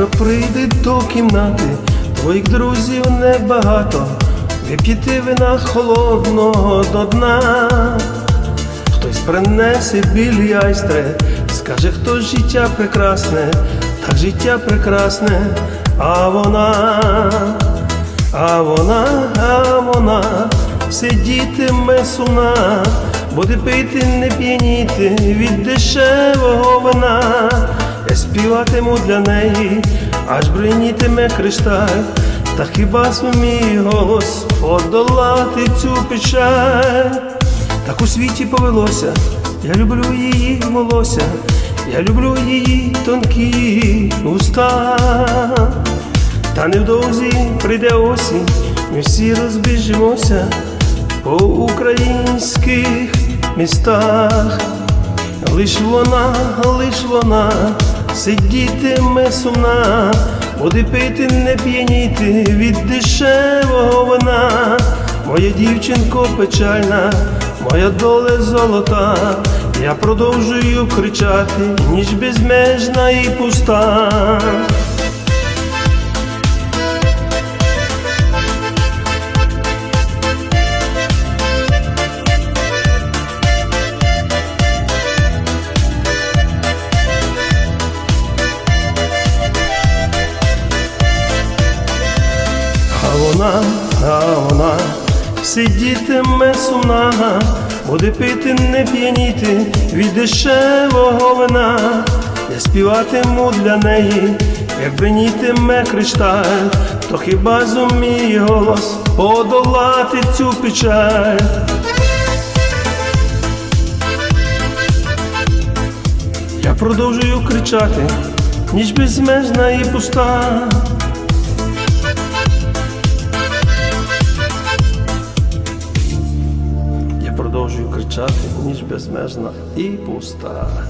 завтра прийде до кімнати, твоїх друзів небагато, вип'єте вина холодного до дна. Хтось принесе білі айстри, скаже, хто життя прекрасне, так життя прекрасне, а вона, а вона, а вона сидітиме сумна, буде пити, не п'яніти від дешевого вина. Співатиму для неї, аж бринітиме кришталь, та хіба зумій голос подолати цю печаль? Так у світі повелося, я люблю її волосся, я люблю її тонкі уста. Та невдовзі прийде осінь, ми всі розбіжимося по українських містах. Лиш вона, лиш вона сидітиме сумна, буде пити, не п'яніти від дешевого вина. Моя дівчинко печальна, моя доля золота. Я продовжую кричати, ніж безмежна і пуста. А вона, а вона сидітиме сумна, буде пити, не п'яніти від дешевого вина. Я співатиму для неї, як бринітиме кришталь, то хіба зуміє голос подолати цю печаль. Я продовжую кричати, ніж безмежна і пуста. Продовжую ніж безмежна і пуста.